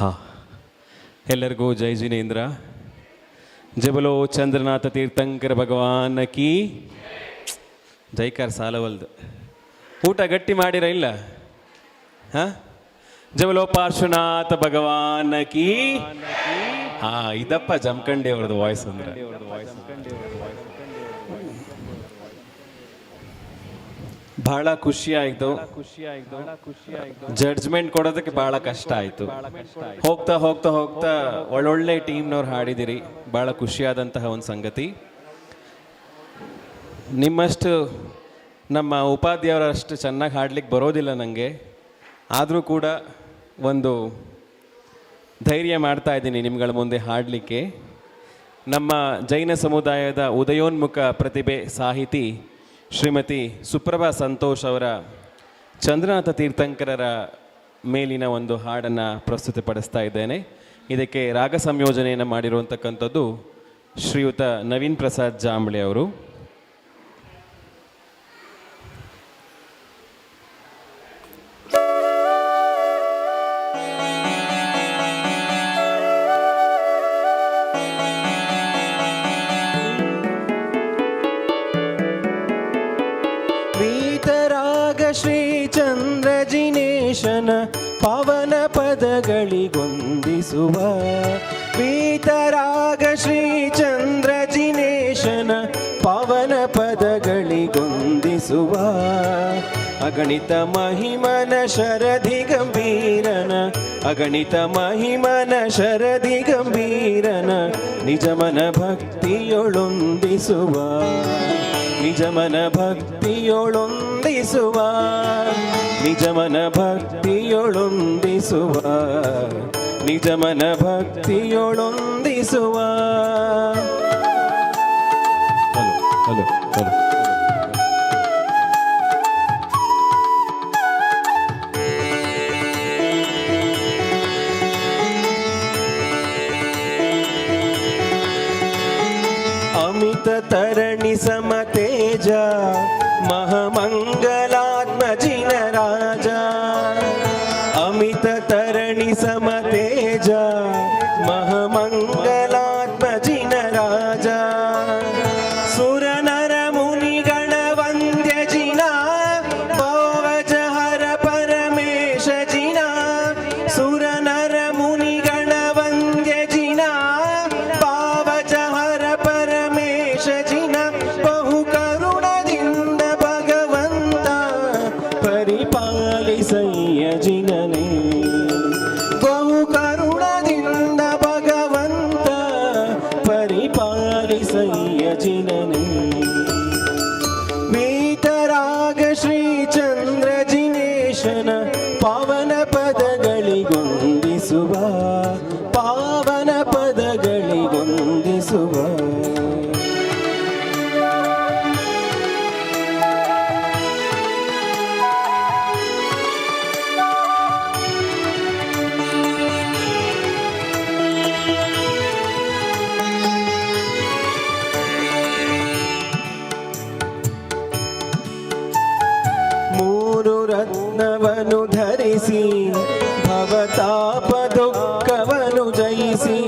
ಹಾ. ಎಲ್ಲರಿಗೂ ಜೈ ಜಿನೇಂದ್ರ ಜಬಲೋ ಚಂದ್ರನಾಥ ತೀರ್ಥಂಕರ ಭಗವಾನ್ ಕೀ. ಜೈಕಾರ ಸಾಲವಲ್ದು ಊಟ ಗಟ್ಟಿ ಮಾಡಿರ ಇಲ್ಲ? ಹಾ? ಜಬಲೋ ಪಾರ್ಶ್ವನಾಥ ಭಗವಾನ್ ಕೀ. ಹಾ, ಇದಪ್ಪ ಜಮಖಂಡಿ ಅವ್ರದ್ದು ವಾಯ್ಸ್ ಅಂದ್ರೆ. ಬಹಳ ಖುಷಿ ಆಯ್ತು. ಜಡ್ಜ್ಮೆಂಟ್ ಕೊಡೋದಕ್ಕೆ ಬಹಳ ಕಷ್ಟ ಆಯ್ತು. ಹೋಗ್ತಾ ಹೋಗ್ತಾ ಹೋಗ್ತಾ ಒಳ್ಳೊಳ್ಳೆ ಟೀಮ್ನವ್ರು ಹಾಡಿದಿರಿ. ಬಹಳ ಖುಷಿಯಾದಂತಹ ಒಂದು ಸಂಗತಿ. ನಿಮ್ಮಷ್ಟು ನಮ್ಮ ಉಪಾಧ್ಯಾಯರಷ್ಟು ಚೆನ್ನಾಗಿ ಹಾಡ್ಲಿಕ್ಕೆ ಬರೋದಿಲ್ಲ ನನಗೆ ಆದರೂ ಕೂಡ ಒಂದು ಧೈರ್ಯ ಮಾಡ್ತಾ ಇದ್ದೀನಿ ನಿಮ್ಗಳ ಮುಂದೆ ಹಾಡಲಿಕ್ಕೆ. ನಮ್ಮ ಜೈನ ಸಮುದಾಯದ ಉದಯೋನ್ಮುಖ ಪ್ರತಿಭೆ ಸಾಹಿತಿ ಶ್ರೀಮತಿ ಸುಪ್ರಭಾ ಸಂತೋಷ್ ಅವರ ಚಂದ್ರನಾಥ ತೀರ್ಥಂಕರರ ಮೇಲಿನ ಒಂದು ಹಾಡನ್ನು ಪ್ರಸ್ತುತಪಡಿಸ್ತಾ ಇದ್ದೇನೆ. ಇದಕ್ಕೆ ರಾಗ ಸಂಯೋಜನೆಯನ್ನು ಮಾಡಿರುವಂತಕ್ಕಂಥದ್ದು ಶ್ರೀಯುತ ನವೀನ್ ಪ್ರಸಾದ್ ಜಾಂಬಳೆ ಅವರು. ಶ್ರೀಚಂದ್ರ ಜಿನೇಶನ ಪವನ ಪದಗಳಿಗೊಂದಿಸುವ ಪೀತರಾಗ ಶ್ರೀಚಂದ್ರ ಜಿನೇಶನ ಪವನ ಪದಗಳಿಗೊಂದಿಸುವ ಅಗಣಿತ ಮಹಿಮನ ಶರಧಿ ಗಂಭೀರನ, ಅಗಣಿತ ಮಹಿಮನ ಶರಧಿ ಗಂಭೀರನ, ನಿಜಮನ ಭಕ್ತಿಯೊಳೊಂದಿಸುವ. ನಿಜಮನ ಭಕ್ತಿಯೊಳೊಂದಿಸುವ ನಿಜಮನ ಭಕ್ತಿಯೊಳೊಂದಿಸುವ ನಿಜಮನ ಭಕ್ತಿಯೊಳೊಂದಿಸುವ ಹಲೋ ಹಲೋ ಹಲೋ ಅಮಿತ ತರಣಿ సమతేజ మహమంగ श्री श्रीचन्द्र जिनेशन ಧರಿಸಿ ಭವತಾಪ ದುಃಖವನು ಜಯಿಸಿ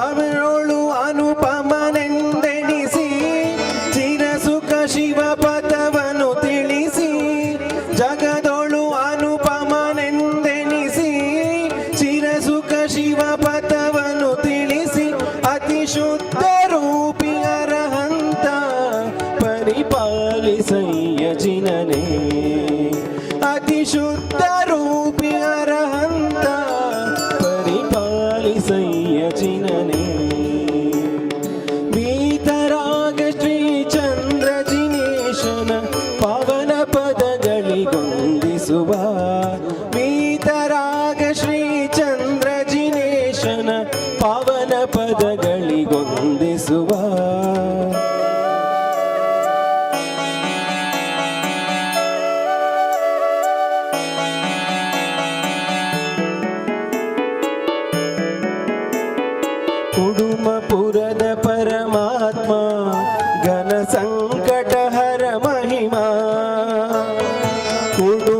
ಅವರೊಳು ಅನುಪಮನೆಂದೆಣಿಸಿ ಚಿರಸುಖ ಶಿವ ಪದವನು ತಿಳಿಸಿ ಜಗದೊಳು ಅನುಪಮನೆಂದೆಣಿಸಿ ಚಿರಸುಖ ಶಿವ ಪದವನು ತಿಳಿಸಿ ಅತಿ ಶುದ್ಧ ರೂಪಿ ಅರಹಂತ ಪರಿಪಾಲಿಸಯ್ಯ ಪವನ ಪದಗಳಿಗೊಂದಿಸುವ ಕುಡುಮಪುರದ ಪರಮಾತ್ಮ ಘನ ಸಂಕಟ ಹರ ಮಹಿಮಾ. ಕುಡುಮಪುರದ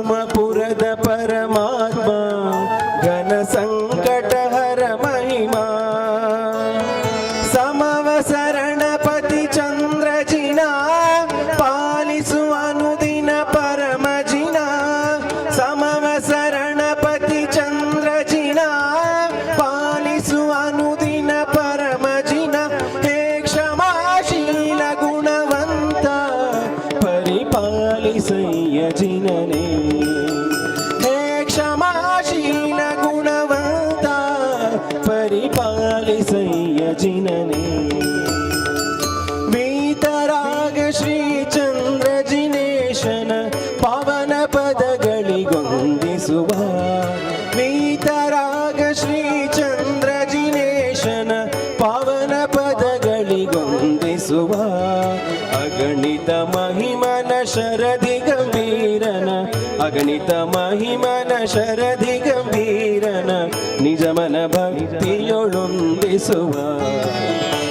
భజననే హే క్షమాశీల గుణవంత పరిపాలి సయ్యజిననే ಅಗಣಿತ ಮಹಿಮನ ಶರದಿ ಗಂಭೀರನ ನಿಜಮನ ಭಕ್ತಿಯೊಳೊಂದಿಸುವ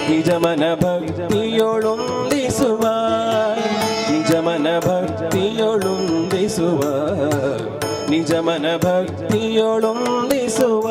ನಿಜಮನ ಭಕ್ತಿಯೊಳೊಂದಿಸುವ ನಿಜಮನ ಭಕ್ತಿಯೊಳೊಂದಿಸುವ ನಿಜಮನ ಭಕ್ತಿಯೊಳೊಂದಿಸುವ